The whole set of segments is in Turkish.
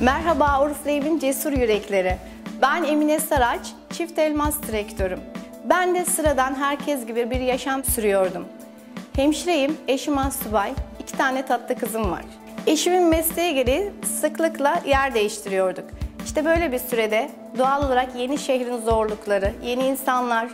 Merhaba Oriflame'in cesur yürekleri. Ben Emine Saraç, çift elmas direktörüm. Ben de sıradan herkes gibi bir yaşam sürüyordum. Hemşireyim, eşim asubay, iki tane tatlı kızım var. Eşimin mesleği gereği sıklıkla yer değiştiriyorduk. İşte böyle bir sürede doğal olarak yeni şehrin zorlukları, yeni insanlar,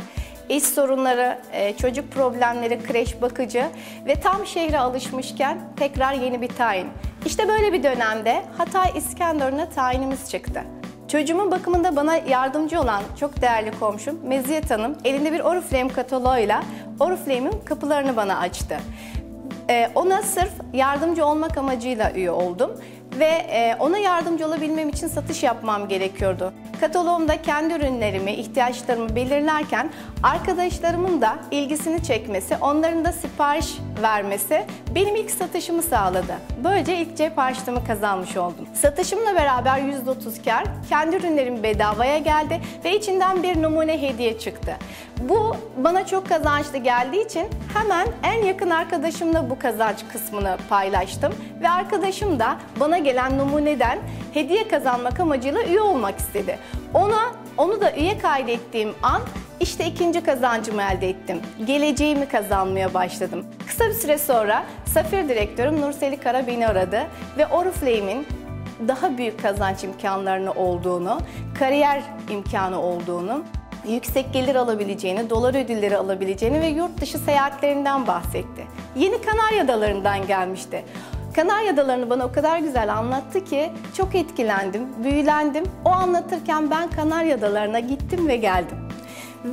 iş sorunları, e, çocuk problemleri, kreş bakıcı ve tam şehre alışmışken tekrar yeni bir tayin. İşte böyle bir dönemde Hatay İskenderun'a tayinimiz çıktı. Çocuğumun bakımında bana yardımcı olan çok değerli komşum Meziyet Hanım elinde bir Oriflame kataloğuyla Oriflame'in kapılarını bana açtı. Ee, ona sırf yardımcı olmak amacıyla üye oldum ve e, ona yardımcı olabilmem için satış yapmam gerekiyordu. Kataloğumda kendi ürünlerimi, ihtiyaçlarımı belirlerken arkadaşlarımın da ilgisini çekmesi, onların da sipariş vermesi benim ilk satışımı sağladı. Böylece ilk cep harçlığımı kazanmış oldum. Satışımla beraber %30 kar, kendi ürünlerim bedavaya geldi ve içinden bir numune hediye çıktı. Bu bana çok kazançlı geldiği için hemen en yakın arkadaşımla bu kazanç kısmını paylaştım ve arkadaşım da bana gelen numuneden hediye kazanmak amacıyla üye olmak istedi. Ona onu da üye kaydettiğim an işte ikinci kazancımı elde ettim. Geleceğimi kazanmaya başladım. Kısa bir süre sonra Safir direktörüm Nurseli Kara beni aradı ve Oriflame'in daha büyük kazanç imkanlarını olduğunu, kariyer imkanı olduğunu, yüksek gelir alabileceğini, dolar ödülleri alabileceğini ve yurt dışı seyahatlerinden bahsetti. Yeni Kanarya Adaları'ndan gelmişti. Kanarya Adaları'nı bana o kadar güzel anlattı ki çok etkilendim, büyülendim. O anlatırken ben Kanarya Adaları'na gittim ve geldim.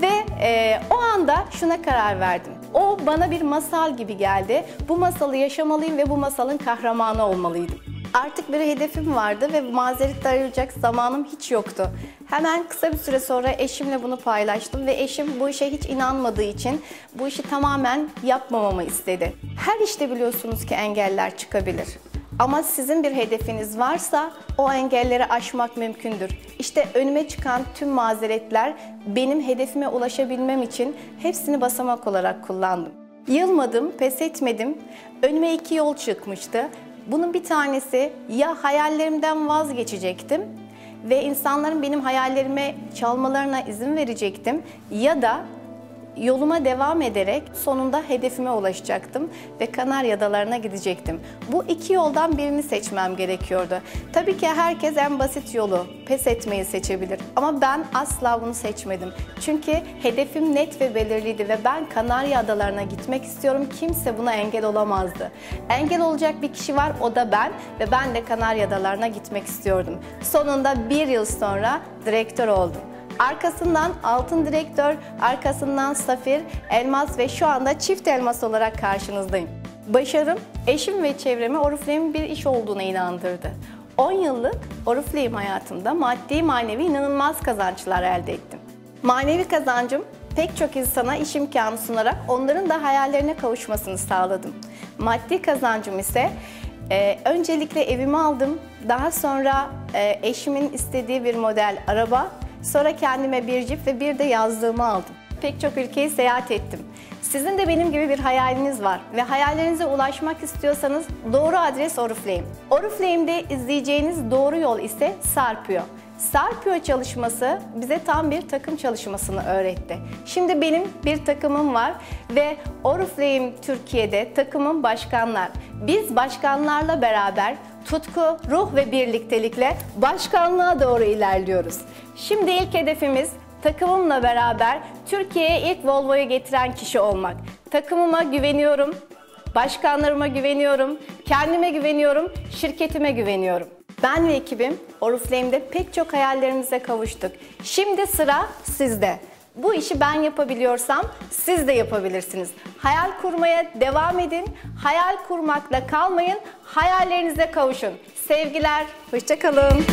Ve e, o anda şuna karar verdim. O bana bir masal gibi geldi. Bu masalı yaşamalıyım ve bu masalın kahramanı olmalıydım. Artık bir hedefim vardı ve mazeret arayacak zamanım hiç yoktu. Hemen kısa bir süre sonra eşimle bunu paylaştım ve eşim bu işe hiç inanmadığı için bu işi tamamen yapmamamı istedi. Her işte biliyorsunuz ki engeller çıkabilir. Ama sizin bir hedefiniz varsa o engelleri aşmak mümkündür. İşte önüme çıkan tüm mazeretler benim hedefime ulaşabilmem için hepsini basamak olarak kullandım. Yılmadım, pes etmedim. Önüme iki yol çıkmıştı. Bunun bir tanesi ya hayallerimden vazgeçecektim ve insanların benim hayallerime çalmalarına izin verecektim ya da yoluma devam ederek sonunda hedefime ulaşacaktım ve Kanarya Adalarına gidecektim. Bu iki yoldan birini seçmem gerekiyordu. Tabii ki herkes en basit yolu, pes etmeyi seçebilir. Ama ben asla bunu seçmedim. Çünkü hedefim net ve belirliydi ve ben Kanarya Adalarına gitmek istiyorum. Kimse buna engel olamazdı. Engel olacak bir kişi var, o da ben ve ben de Kanarya Adalarına gitmek istiyordum. Sonunda bir yıl sonra direktör oldum. Arkasından altın direktör, arkasından safir, elmas ve şu anda çift elmas olarak karşınızdayım. Başarım eşim ve çevreme Oriflame'in bir iş olduğuna inandırdı. 10 yıllık Oriflame hayatımda maddi manevi inanılmaz kazançlar elde ettim. Manevi kazancım pek çok insana iş imkanı sunarak onların da hayallerine kavuşmasını sağladım. Maddi kazancım ise e, öncelikle evimi aldım. Daha sonra e, eşimin istediği bir model araba Sonra kendime bir cip ve bir de yazlığımı aldım. Pek çok ülkeyi seyahat ettim. Sizin de benim gibi bir hayaliniz var ve hayallerinize ulaşmak istiyorsanız doğru adres Oriflame. Oriflame'de izleyeceğiniz doğru yol ise Sarpıyor. Sarpıyor çalışması bize tam bir takım çalışmasını öğretti. Şimdi benim bir takımım var ve Oriflame Türkiye'de takımım başkanlar. Biz başkanlarla beraber tutku, ruh ve birliktelikle başkanlığa doğru ilerliyoruz. Şimdi ilk hedefimiz takımımla beraber Türkiye'ye ilk Volvo'yu getiren kişi olmak. Takımıma güveniyorum, başkanlarıma güveniyorum, kendime güveniyorum, şirketime güveniyorum. Ben ve ekibim Oriflame'de pek çok hayallerimize kavuştuk. Şimdi sıra sizde. Bu işi ben yapabiliyorsam siz de yapabilirsiniz. Hayal kurmaya devam edin. Hayal kurmakla kalmayın. Hayallerinize kavuşun. Sevgiler, hoşçakalın.